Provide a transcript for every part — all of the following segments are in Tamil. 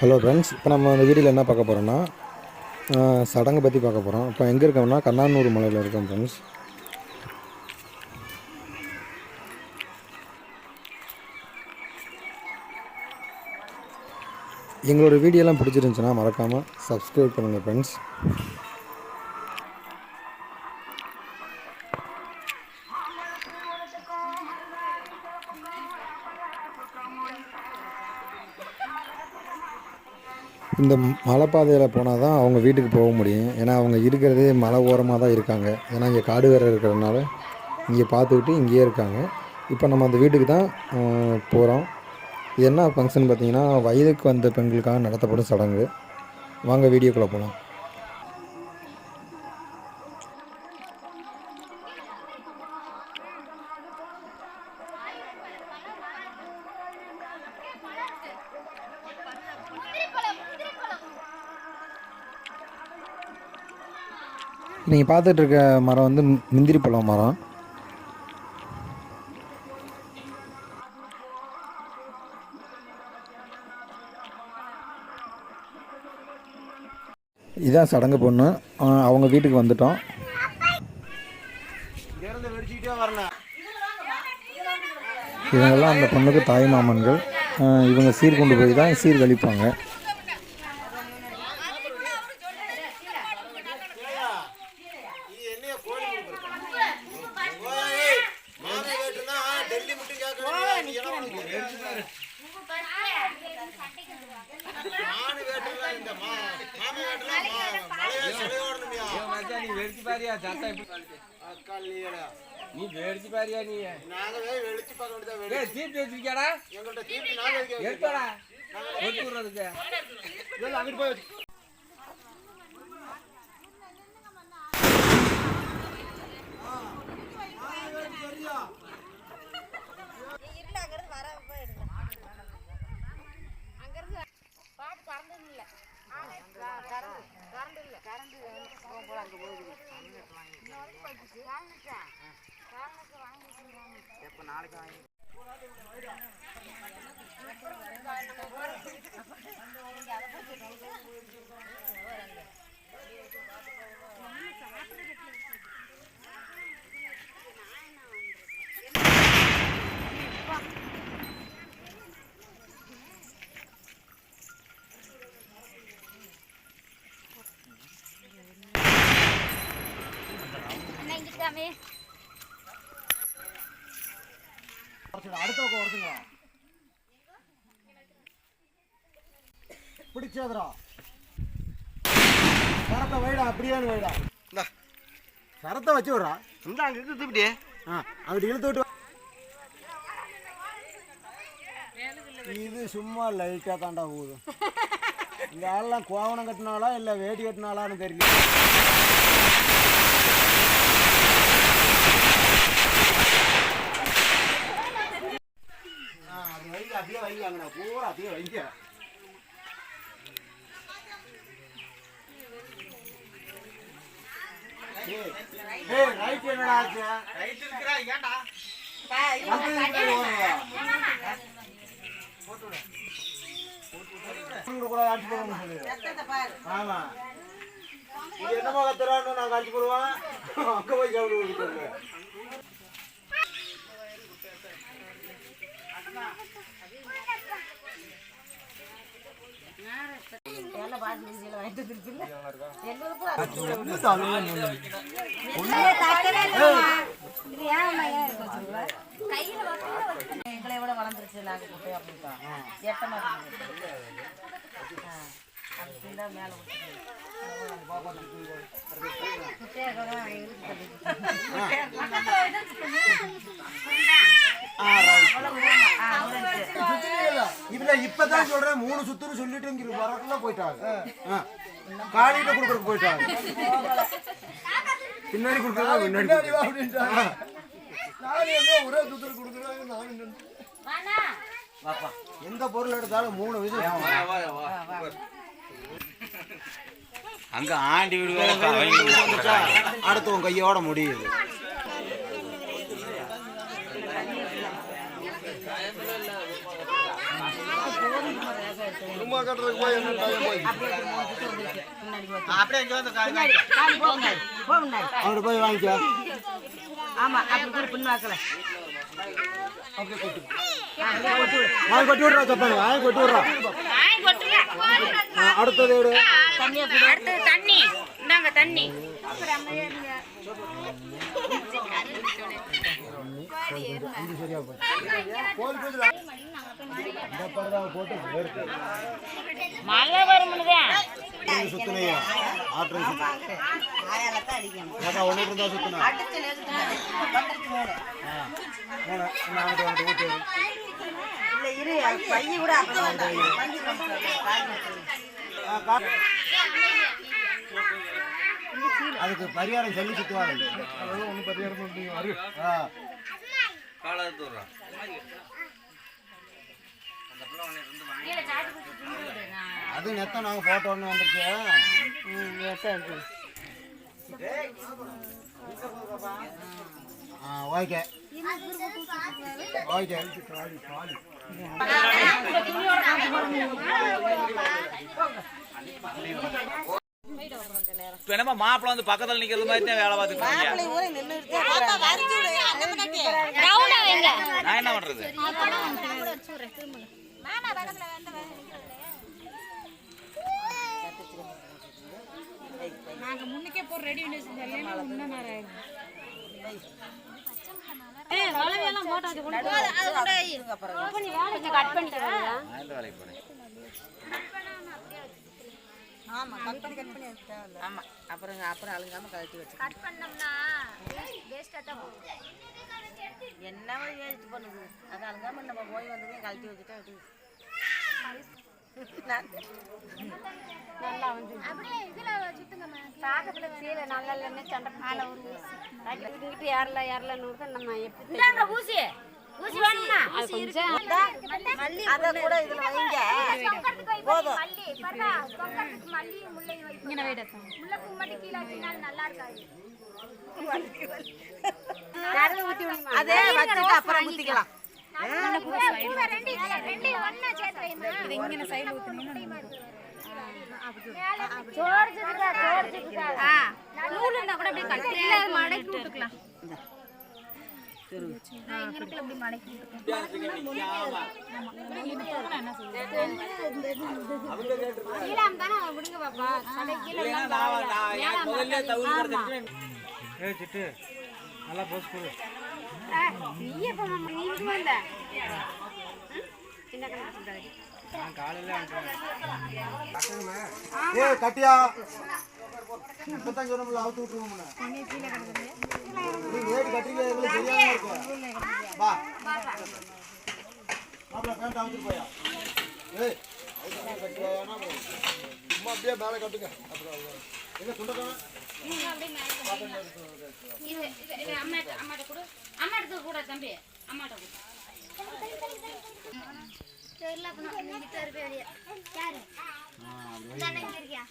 ஹலோ ஃப்ரெண்ட்ஸ் இப்போ நம்ம இந்த வீடியோவில் என்ன பார்க்க போகிறோன்னா சடங்கை பற்றி பார்க்க போகிறோம் இப்போ எங்கே இருக்கோம்னா கண்ணானூர் மலையில் இருக்கோம் ஃப்ரெண்ட்ஸ் எங்களோட வீடியோலாம் பிடிச்சிருந்துச்சுன்னா மறக்காமல் சப்ஸ்கிரைப் பண்ணுங்கள் ஃப்ரெண்ட்ஸ் இந்த மலைப்பாதையில் போனால் தான் அவங்க வீட்டுக்கு போக முடியும். ஏன்னா அவங்க இருக்கிறதே மலை ஓரமாக தான் இருக்காங்க. ஏன்னா இங்கே காடு வேறு இருக்கிறதுனால இங்கே பார்த்துக்கிட்டு இங்கேயே இருக்காங்க. இப்போ நம்ம அந்த வீட்டுக்கு தான் போகிறோம் இது என்ன ஃபங்க்ஷன் பார்த்தீங்கன்னா வயதுக்கு வந்த பெண்களுக்காக நடத்தப்படும் சடங்கு. வாங்க வீடியோக்குள்ளே போகலாம் நீங்கள் பார்த்துட்டு இருக்க மரம் வந்து முந்திரி பழம் மரம். இதான் சடங்கு பொண்ணு. அவங்க வீட்டுக்கு வந்துட்டோம். இவங்கெல்லாம் அந்த பொண்ணுக்கு தாய் மாமன்கள். இவங்க சீர் கொண்டு போய் தான் சீர் கழிப்பாங்க நீ வெடிச்சு பாரியா தாத்தா எப்படி நீ வெடிச்சு பாரியா நீ? ஏய் தீப்தி வச்சிருக்கியாடா? எடுத்தாடா. எடுத்து விடுறதுக்கு இருல அங்கிருந்து வரப்ப எடுங்க அங்கிருந்து பாட்டு கரண்ட் இல்ல கரண்ட். கரண்ட் போல போகுது நாளைக்கு வாங்கி பிடிச்சதுரா சரத்தை வைடா அப்படியே வைடா. சரத்தை வச்சு விட்றா. இந்த அங்க இருந்து இப்படி ஆ அப்படி இழுத்து விட்டு. இது சும்மா லைட்டாக தாண்டா போகுது. இந்த ஆள்லாம் கோவணம் கட்டினாலா இல்லை வேட்டி கட்டினாலான்னு தெரியல ஆ, அது வைங்க அப்படியே வைங்க அங்கண்ணா பூரா அப்படியே வைங்க ஏய், ஏய், ரைட் என்னடா ஆச்சு ரைட் இருக்கறா கூட அடிச்சு போடணும்னு சொல்லிடு. ஆமா. இது என்னமோ கத்துறான்னு நாங்க அடிச்சு போடுவோம் அங்க போய் கவுரு விட்டுருங்க எங்களை விட வளர்ந்துருச்சு நாங்க குட்டை அப்படின்ட்டோம் எட்ட மாட்டேங்குது ஆ மேல இதுல இப்பதான் சொல்றேன் மூணு சுத்துன்னு சொல்லிட்டு இங்க வரக்குள்ள போயிட்டாங்க. ஆ. காலிட்ட குடுக்கறதுக்கு போயிட்டாங்க. பின்னாடி கொடுக்கறது பின்னாடி அப்படின்ட்டாங்க. ஒரே சுத்தல் கொடுக்குறாங்க நானும் எந்த பொருள் எடுத்தாலும் மூணு விதம் அங்க ஆண்டி வீடு அடுத்தவன் கையோட முடியுது. சும்மா கட்டுறதுக்கு போய் என்ன டைம் போய். அப்படியே இங்க வந்து கால் காய்க்க. அவன்கிட்ட போய் வாங்கிக்க. ஆமா அப்படி கூட பின்வாக்கல வாங்கி கொட்டி விட்றா சப்பாங்க வாங்கி கொட்டி விட்றா. வாங்கி கொட்டுங்க. அடுத்தது எடு. அடுத்தது தண்ணி. இந்தாங்க தண்ணி. வேர்க்கு மழை வருமுனுதான் சுத்தினையா ஆற்று சுத்து ஒன்று இருந்தா சுத்தினா அதுக்கு பரிகாரம் சொல்லி சுத்துவாங்க. ஒன்றும் பரிகாரம் வரு ஆ. காலை தூர்றா. அது நெத்தம் நாங்கள் போட்டோன்னு வந்துருச்சு. ஆ ஓகே ஓகே இப்ப என்னமா மாப்பிள்ள வந்து பக்கத்துல நிக்கிறது மாதிரி தான் வேலை பார்த்துட்டு இருக்கீங்க. நான் என்ன பண்றது? நாங்க முன்னுக்கே போற ரெடி பண்ணி வச்சிருந்தோம். இன்னும் நேரம் நான் எந்த வேலைக்கு போறேன்? ஆமா அப்புறம் அப்புறம் அழுங்காம கழட்டி வச்சு கட் பண்ணோம்னா வேஸ்ட்டாக தான் போகும். என்ன வேஸ்ட் பண்ணுது. அது அழுங்காம நம்ம போய் வந்ததையும் கழட்டி வச்சுட்டா அப்படியே இதில் சுத்துங்கம்மா சாக்கத்தில் சீலை நல்லா இல்லைன்னு சண்டை மேலே வீட்டு யாரில் யாரில் நம்ம எப்படி ஊசி ஊசி. அது கொஞ்சம் மல்லி அதை கூட இதுல வைங்க. போதும். மட்டும் கீழே நல்லா இருக்காது. அதே வச்சுட்டு அப்புறம் குத்திக்கலாம் ரெண்டு ரெண்டு ஒண்ணா சேர்த்து வைமா? இது இங்க சைடுல ஊத்துனீங்கன்னா ஜோர்ஜுக்கா ஜோர்ஜுக்கா ஆ நூல் இருந்தா கூட அப்படியே கட் இல்ல அது மடக்கி விட்டுக்கலாம். விடுங்க பாப்பா. கடை. நீ எப்ப வந்த சின்ன கட்டியா? இப்பதான் சொன்னோம்ல அவுத்து விட்டுருவோம்ல நீங்க ஏறி கட்டுறீங்க எங்களுக்கு தெரியாம இருக்கு வா மாப்பிள்ள பேண்ட் அவுத்துட்டு போயா ஏய் அவுத்து சும்மா அப்படியே மேலே கட்டுங்க அப்புறம் எங்க துண்டக்கான அம்மாட்ட கொடு அம்மாட்ட கூட தம்பி அம்மாட்ட கொடு தெரியல அப்ப நான் இங்கிட்ட இருப்பேன் வெளியே யாரு தானே இருக்கியா?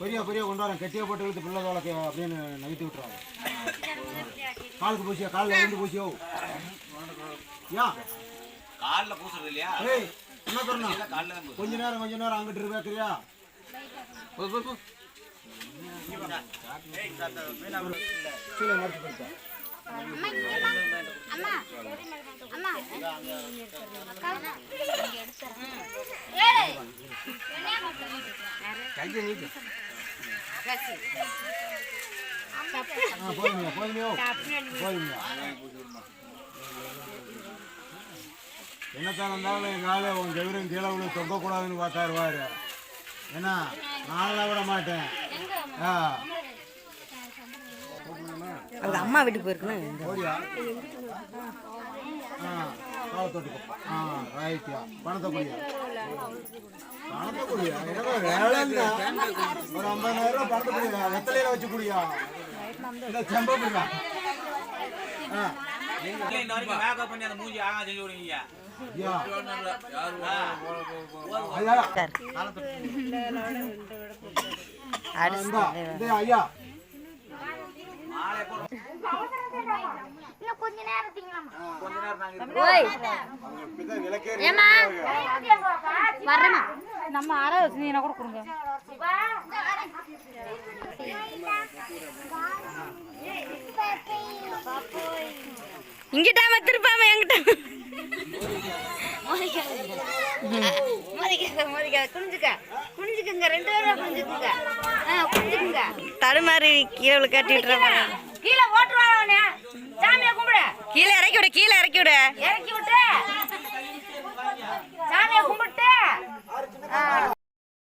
பெரிய பெரிய கொண்டு வரேன் கெட்டியா போட்டு இழுத்து பிள்ளை தோலைக்கு அப்படின்னு நகர்த்தி விட்டுறாங்க. காலுக்கு பூசியா? காலில் வந்து பூசியோ? யா. கால்ல பூசுறது இல்லையா? ஏய் என்ன கால்ல பூசுறது. கொஞ்ச நேரம் கொஞ்ச நேரம் அங்கிட்டு இருக்காக்கிறியா போ, போ, போ. கீழே மறைச்சு போயிட்டா என்ன கையை நீட்டு. ஆ போதுமையா போதுமையோ போதுமையா என்னத்தான் இருந்தாலும் எங்கள் ஆளு உன் கவிரும் கீழே விழு தொங்கக்கூடாதுன்னு பார்த்தாருவாரு ஏன்னா நானெல்லாம் விட மாட்டேன் ஆ அவங்க அம்மா வீட்டுக்கு போயிருக்கணும் அந்த ஐயா இன்னும் கொஞ்ச நேரம் திங்கலாமா கொஞ்ச நேரம் நாங்க ஓய் இப்பதான் விளக்கே ஏமா வரமா நம்ம அரை வச்சுருந்தீங்கன்னா கூட கொடுங்க. இங்கிட்டாம திருப்பாம எங்கிட்ட. மோதிக்காத மோதிக்காத குனிஞ்சுக்க. குனிஞ்சுக்குங்க ரெண்டு பேரும் குனிஞ்சுக்குங்க. ஆ குனிஞ்சுக்குங்க. தடுமாறி கீழே கட்டி விட்டுறாங்க கீழே ஓட்டுவாங்க சாமியை கும்பிடு. கீழே இறக்கி விடு கீழே இறக்கி விடு. இறக்கி விட்டு. சாமியை கும்பிட்டு.